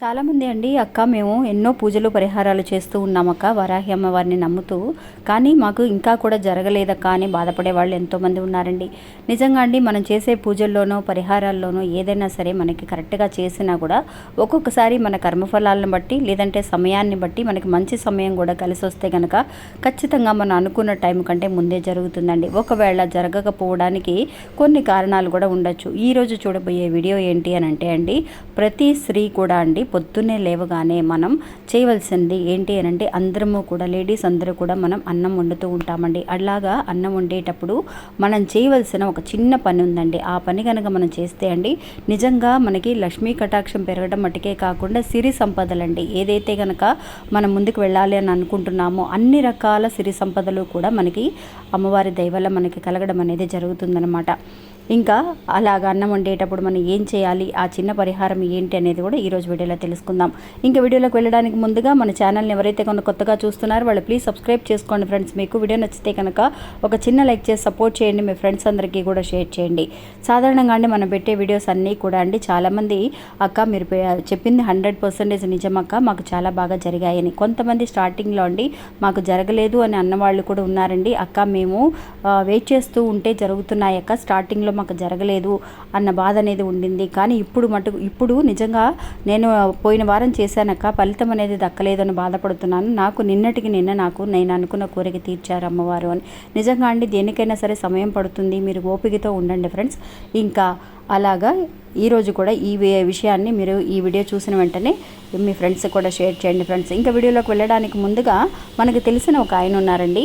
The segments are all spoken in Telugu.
చాలామంది అండి అక్క మేము ఎన్నో పూజలు పరిహారాలు చేస్తూ ఉన్నామక్క వరాహి అమ్మవారిని నమ్ముతూ కానీ మాకు ఇంకా కూడా జరగలేదక్క అని బాధపడే వాళ్ళు ఎంతోమంది ఉన్నారండి. నిజంగా అండి మనం చేసే పూజల్లోనో పరిహారాల్లోనో ఏదైనా సరే మనకి కరెక్ట్గా చేసినా కూడా ఒక్కొక్కసారి మన కర్మఫలాలను బట్టి లేదంటే సమయాన్ని బట్టి మనకి మంచి సమయం కూడా కలిసి వస్తే కనుక ఖచ్చితంగా మనం అనుకున్న టైం కంటే ముందే జరుగుతుందండి. ఒకవేళ జరగకపోవడానికి కొన్ని కారణాలు కూడా ఉండొచ్చు. ఈరోజు చూడబోయే వీడియో ఏంటి అని అంటే అండి ప్రతి స్త్రీ కూడా అండి పొద్దున్నే లేవగానే మనం చేయవలసింది ఏంటి అని అంటే అందరము కూడా లేడీస్ అందరూ కూడా మనం అన్నం వండుతూ ఉంటామండి. అలాగా అన్నం వండేటప్పుడు మనం చేయవలసిన ఒక చిన్న పని ఉందండి. ఆ పని కనుక మనం చేస్తే అండి నిజంగా మనకి లక్ష్మీ కటాక్షం పెరగడం మటుకే కాకుండా సిరి సంపదలండి. ఏదైతే కనుక మనం ముందుకు వెళ్ళాలి అని అనుకుంటున్నామో అన్ని రకాల సిరి సంపదలు కూడా మనకి అమ్మవారి దయవల్ల మనకి కలగడం అనేది జరుగుతుందన్నమాట. ఇంకా అలాగ అన్నం వండేటప్పుడు మనం ఏం చేయాలి? ఆ చిన్న పరిహారం ఏంటి అనేది కూడా ఈరోజు వీడియోలో తెలుసుకుందాం. ఇంకా వీడియోలోకి వెళ్ళడానికి ముందుగా మన ఛానల్ని ఎవరైతే కనుక కొత్తగా చూస్తున్నారో వాళ్ళు ప్లీజ్ సబ్స్క్రైబ్ చేసుకోండి ఫ్రెండ్స్. మీకు వీడియో నచ్చితే కనుక ఒక చిన్న లైక్ చేసి సపోర్ట్ చేయండి. మీ ఫ్రెండ్స్ అందరికీ కూడా షేర్ చేయండి. సాధారణంగా అండి మనం పెట్టే వీడియోస్ అన్నీ కూడా అండి చాలామంది అక్క మీరు చెప్పింది హండ్రెడ్ పర్సెంటేజ్ నిజమక్క మాకు చాలా బాగా జరిగాయని. కొంతమంది స్టార్టింగ్లో అండి మాకు జరగలేదు అని అన్నవాళ్ళు కూడా ఉన్నారండి. అక్క మేము వెయిట్ చేస్తూ ఉంటే జరుగుతున్నాయి అక్క స్టార్టింగ్లో మాకు జరగలేదు అన్న బాధ అనేది ఉండింది. కానీ ఇప్పుడు మటుకు ఇప్పుడు నిజంగా నేను పోయిన వారం చేశానక్క ఫలితం అనేది దక్కలేదని బాధపడుతున్నాను. నాకు నిన్నటికి నిన్న నాకు నేను అనుకున్న కోరిక తీర్చారు అమ్మవారు అని. నిజంగా అండి దేనికైనా సరే సమయం పడుతుంది. మీరు ఓపికతో ఉండండి ఫ్రెండ్స్. ఇంకా అలాగా ఈరోజు కూడా ఈ విషయాన్ని మీరు ఈ వీడియో చూసిన వెంటనే మీ ఫ్రెండ్స్ కూడా షేర్ చేయండి ఫ్రెండ్స్. ఇంకా వీడియోలోకి వెళ్ళడానికి ముందుగా మనకు తెలిసిన ఒక ఆయన ఉన్నారండి.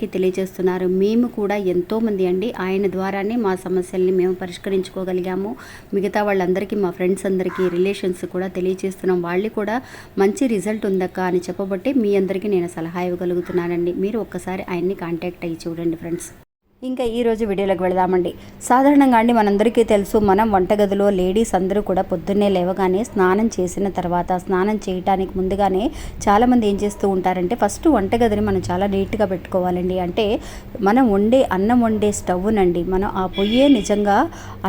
తెలియజేస్తున్నారు. మేము కూడా ఎంతోమంది అండి. ఆయన ద్వారానే మా సమస్యల్ని మేము పరిష్కరించుకోగలిగాము. మిగతా వాళ్ళందరికీ మా ఫ్రెండ్స్ అందరికీ రిలేషన్స్ కూడా తెలియజేస్తున్నాం. వాళ్ళు కూడా మంచి రిజల్ట్ ఉందక్క అని చెప్పబట్టే మీ అందరికీ నేను సలహా ఇవ్వగలుగుతున్నానండి. మీరు ఒక్కసారి ఆయన్ని కాంటాక్ట్ అయ్యి చూడండి ఫ్రెండ్స్. ఇంకా ఈరోజు వీడియోలోకి వెళదామండి. సాధారణంగా అండి మనందరికీ తెలుసు మనం వంటగదిలో లేడీస్ అందరూ కూడా పొద్దున్నే లేవగానే స్నానం చేసిన తర్వాత స్నానం చేయటానికి ముందుగానే చాలామంది ఏం చేస్తూ ఉంటారంటే ఫస్ట్ వంటగదిని మనం చాలా నీట్గా పెట్టుకోవాలండి. అంటే మనం వండే అన్నం వండే స్టవ్నండి మనం ఆ పొయ్యే నిజంగా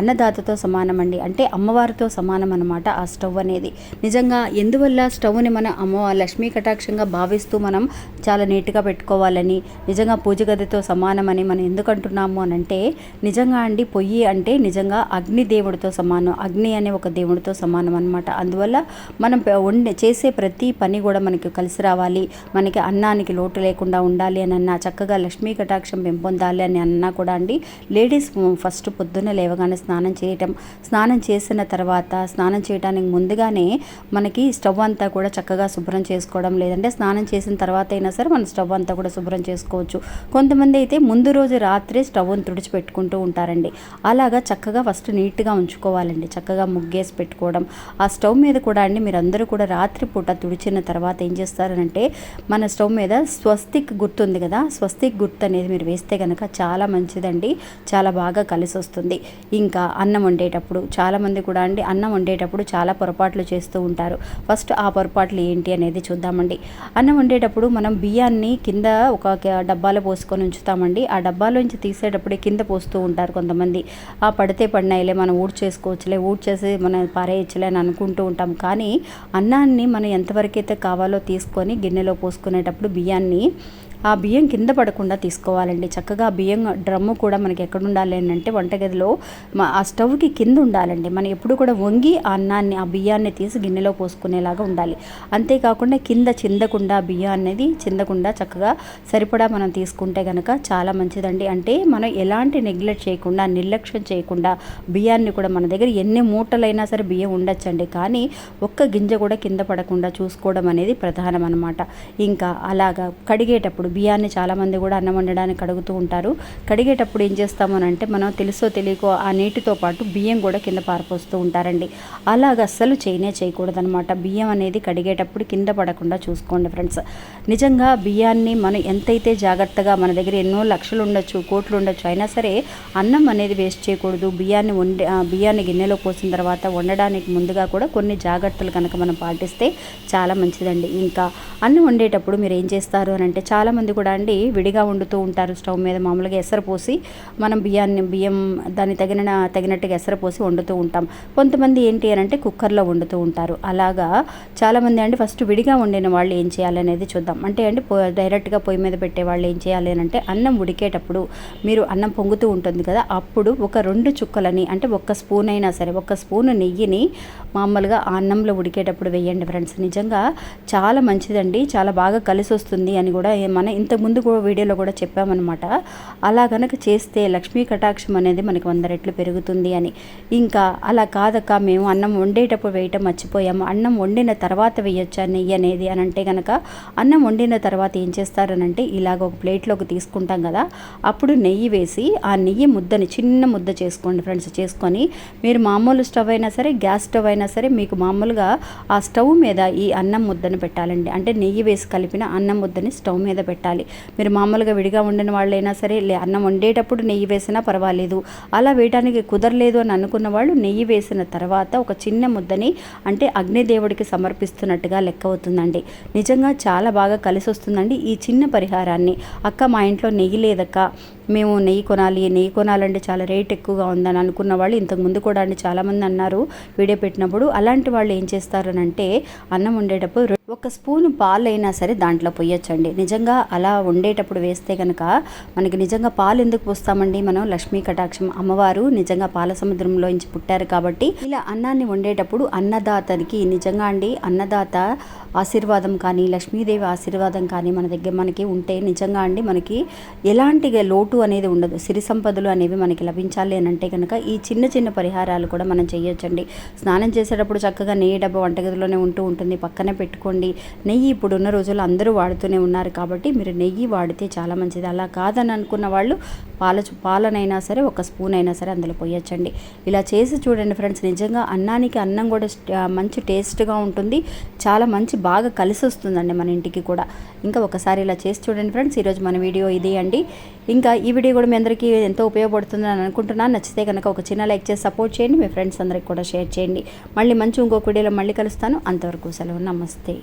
అన్నదాతతో సమానం అండి అంటే అమ్మవారితో సమానం అనమాట ఆ స్టవ్ అనేది. నిజంగా ఎందువల్ల స్టవ్ని మనం అమ్మ లక్ష్మీ కటాక్షంగా భావిస్తూ మనం చాలా నీట్గా పెట్టుకోవాలని నిజంగా పూజ గదితో సమానమని మనం ఎందుకంటే అంటున్నాము అని అంటే నిజంగా అండి పొయ్యి అంటే నిజంగా అగ్ని దేవుడితో సమానం. అగ్ని అనే ఒక దేవుడితో సమానం అనమాట అందువల్ల మనం వండే చేసే ప్రతి పని కూడా మనకి కలిసి రావాలి. మనకి అన్నానికి లోటు లేకుండా ఉండాలి అని అన్నా చక్కగా లక్ష్మీ కటాక్షం పెంపొందాలి అని అన్నా కూడా అండి లేడీస్ ఫస్ట్ పొద్దున్న లేవగానే స్నానం చేయటం. స్నానం చేసిన తర్వాత స్నానం చేయడానికి ముందుగానే మనకి స్టవ్ అంతా కూడా చక్కగా శుభ్రం చేసుకోవడం లేదంటే స్నానం చేసిన తర్వాత అయినా సరే మన స్టవ్ అంతా కూడా శుభ్రం చేసుకోవచ్చు. కొంతమంది అయితే ముందు రోజు రాత్రి స్టవ్ని తుడిచిపెట్టుకుంటూ ఉంటారండి. అలాగా చక్కగా ఫస్ట్ నీట్గా ఉంచుకోవాలండి. చక్కగా ముగ్గేసి పెట్టుకోవడం. ఆ స్టవ్ మీద కూడా అండి మీరు అందరూ కూడా రాత్రి పూట తుడిచిన తర్వాత ఏం చేస్తారంటే మన స్టవ్ మీద స్వస్తిక్ గుర్తుంది కదా? స్వస్తిక్ గుర్తు అనేది మీరు వేస్తే కనుక చాలా మంచిదండి. చాలా బాగా కలిసి వస్తుంది ఇంకా అన్నం వండేటప్పుడు చాలామంది కూడా అండి అన్నం వండేటప్పుడు చాలా పొరపాట్లు చేస్తూ ఉంటారు. ఫస్ట్ ఆ పొరపాట్లు ఏంటి అనేది చూద్దామండి. అన్నం వండేటప్పుడు మనం బియ్యాన్ని కింద ఒక డబ్బాలో పోసుకొని ఉంచుతామండి. ఆ డబ్బాలోంచి తీసేటప్పుడే కింద పోస్తూ ఉంటారు కొంతమంది. ఆ పడితే పడినాయిలే మనం ఊడ్ చేసుకోవచ్చులే ఊడ్ చేసి మనం పారేయచ్చులే అని అనుకుంటూ ఉంటాం. కానీ అన్నాన్ని మనం ఎంతవరకైతే కావాలో తీసుకొని గిన్నెలో పోసుకునేటప్పుడు బియ్యాన్ని ఆ బియ్యం కింద పడకుండా తీసుకోవాలండి. చక్కగా బియ్యం డ్రమ్ము కూడా మనకి ఎక్కడ ఉండాలి అంటే వంటగదిలో మా ఆ స్టవ్కి కింద ఉండాలండి. మనం ఎప్పుడు కూడా వంగి ఆ అన్నాన్ని ఆ బియ్యాన్ని తీసి గిన్నెలో పోసుకునేలాగా ఉండాలి. అంతేకాకుండా కింద చిందకుండా బియ్యం అనేది చిందకుండా చక్కగా సరిపడా మనం తీసుకుంటే కనుక చాలా మంచిదండి. అంటే మనం ఎలాంటి నెగ్లెక్ట్ చేయకుండా నిర్లక్ష్యం చేయకుండా బియ్యాన్ని కూడా మన దగ్గర ఎన్ని మూటలైనా సరే బియ్యం ఉండొచ్చండి. కానీ ఒక్క గింజ కూడా కింద పడకుండా చూసుకోవడం అనేది ప్రధానం అనమాట ఇంకా అలాగా కడిగేటప్పుడు బియ్యాన్ని చాలామంది కూడా అన్నం వండడానికి కడుగుతూ ఉంటారు. కడిగేటప్పుడు ఏం చేస్తామనంటే మనం తెలుసో తెలియకో ఆ నీటితో పాటు బియ్యం కూడా కింద పారిపోస్తూ ఉంటారండి. అలాగ అస్సలు చేయనే చేయకూడదనమాట బియ్యం అనేది కడిగేటప్పుడు కింద పడకుండా చూసుకోండి ఫ్రెండ్స్. నిజంగా బియ్యాన్ని మనం ఎంతైతే జాగ్రత్తగా మన దగ్గర ఎన్నో లక్షలు ఉండొచ్చు కోట్లు ఉండొచ్చు. అయినా సరే అన్నం అనేది వేస్ట్ చేయకూడదు. బియ్యాన్ని వండి ఆ, బియ్యాన్ని గిన్నెలో పోసిన తర్వాత వండడానికి ముందుగా కూడా కొన్ని జాగ్రత్తలు కనుక మనం పాటిస్తే చాలా మంచిదండి. ఇంకా అన్నం వండేటప్పుడు మీరు ఏం చేస్తారు అని అంటే చాలామంది కూడా అండి విడిగా వండుతూ ఉంటారు. స్టవ్ మీద మామూలుగా ఎసరు పోసి మనం బియ్యాన్ని బియ్యం దాని తగిన తగినట్టుగా ఎసరు పోసి వండుతూ ఉంటాం. కొంతమంది ఏంటి అని అంటే కుక్కర్లో వండుతూ ఉంటారు. అలాగా చాలామంది అండి ఫస్ట్ విడిగా వండిన వాళ్ళు ఏం చేయాలనేది చూద్దాం. అంటే అండి పో- డైరెక్ట్గా పొయ్యి మీద పెట్టే వాళ్ళు ఏం చేయాలి అని అంటే అన్నం ఉడికేటప్పుడు మీరు అన్నం పొంగుతూ ఉంటుంది కదా అప్పుడు ఒక రెండు చుక్కలని అంటే ఒక్క స్పూన్ అయినా సరే ఒక స్పూన్ నెయ్యిని మామూలుగా ఆ అన్నంలో ఉడికేటప్పుడు వేయండి ఫ్రెండ్స్. నిజంగా చాలా మంచిదండి చాలా బాగా కలిసి వస్తుంది అని కూడా మన ఇంతకుముందు కూడా వీడియోలో కూడా చెప్పామన్నమాట. అలా కనుక చేస్తే లక్ష్మీ కటాక్షం అనేది మనకి వంద రెట్లు పెరుగుతుంది అని. ఇంకా అలా కాదక్క మేము అన్నం వండేటప్పుడు వేయటం మర్చిపోయాము. అన్నం వండిన తర్వాత వేయొచ్చా నెయ్యి అనేది అని అంటే కనుక అన్నం వండిన తర్వాత ఏం చేస్తారనంటే ఇలాగ ఒక ప్లేట్లోకి తీసుకుంటాం కదా అప్పుడు నెయ్యి వేసి ఆ నెయ్యి ముద్దని చిన్న ముద్ద చేసుకోండి ఫ్రెండ్స్ చేసుకొని మీరు మామూలు స్టవ్ అయినా సరే గ్యాస్ స్టవ్ అయినా సరే మీకు మామూలుగా ఆ స్టవ్ మీద ఈ అన్నం ముద్దను పెట్టాలండి. అంటే నెయ్యి వేసి కలిపిన అన్నం ముద్దని స్టవ్ మీద పెట్టాలి. మీరు మామూలుగా విడిగా వండిన వాళ్ళైనా సరే లే అన్నం వండేటప్పుడు నెయ్యి వేసినా పర్వాలేదు. అలా వేయడానికి కుదరలేదు అని అనుకున్న వాళ్ళు నెయ్యి వేసిన తర్వాత ఒక చిన్న ముద్దని అంటే అగ్నిదేవుడికి సమర్పిస్తున్నట్టుగా లెక్క అవుతుందండి. నిజంగా చాలా బాగా కలిసి వస్తుందండి ఈ చిన్న పరిహారాన్ని. అక్క మా ఇంట్లో నెయ్యి లేదక్క. మేము నెయ్యి కొనాలి నెయ్యి కొనాలంటే చాలా రేట్ ఎక్కువగా ఉందని అనుకున్న వాళ్ళు ఇంతకు ముందు కూడా అండి చాలామంది అన్నారు. వీడియో పెట్టినప్పుడు అలాంటి వాళ్ళు ఏం చేస్తారనంటే అన్నం వండేటప్పుడు ఒక స్పూన్ పాలు అయినా సరే దాంట్లో పొయ్యొచ్చండి నిజంగా అలా వండేటప్పుడు వేస్తే కనుక మనకి నిజంగా పాలు ఎందుకు పోస్తామండి మనం? లక్ష్మీ కటాక్షం అమ్మవారు నిజంగా పాల సముద్రంలోంచి పుట్టారు కాబట్టి ఇలా అన్నాన్ని వండేటప్పుడు అన్నదాతనికి నిజంగా అండి అన్నదాత ఆశీర్వాదం కానీ లక్ష్మీదేవి ఆశీర్వాదం కానీ మన దగ్గర మనకి ఉంటే నిజంగా అండి మనకి ఎలాంటి లోటు అనేది ఉండదు. సిరి సంపదలు అనేవి మనకి లభించాలి అని అంటే కనుక ఈ చిన్న చిన్న పరిహారాలు కూడా మనం చేయొచ్చండి. స్నానం చేసేటప్పుడు చక్కగా నెయ్యి డబ్బా వంటగదిలోనే ఉంటూ ఉంటుంది. పక్కనే పెట్టుకోండి. నెయ్యి ఇప్పుడు ఉన్న రోజుల్లో అందరూ వాడుతూనే ఉన్నారు కాబట్టి మీరు నెయ్యి వాడితే చాలా మంచిది. అలా కాదని అనుకున్న వాళ్ళు పాల పాలనైనా సరే ఒక స్పూన్ అయినా సరే అందులో పోయొచ్చండి. ఇలా చేసి చూడండి ఫ్రెండ్స్ నిజంగా అన్నానికి అన్నం కూడా మంచి టేస్ట్గా ఉంటుంది. చాలా మంచి బాగా కలిసి వస్తుందండి మన ఇంటికి కూడా. ఇంకా ఒకసారి ఇలా చేసి చూడండి ఫ్రెండ్స్ ఈరోజు మన వీడియో ఇది అండి. ఇంకా ఈ వీడియో కూడా మీ అందరికీ ఎంతో ఉపయోగపడుతుందని అనుకుంటున్నాను. నచ్చితే కనుక ఒక చిన్న లైక్ చేసి సపోర్ట్ చేయండి. మీ ఫ్రెండ్స్ అందరికి కూడా షేర్ చేయండి. మళ్ళీ మంచి ఇంకొక వీడియోలో మళ్ళీ కలుస్తాను. అంతవరకు సెలవు. నమస్తే.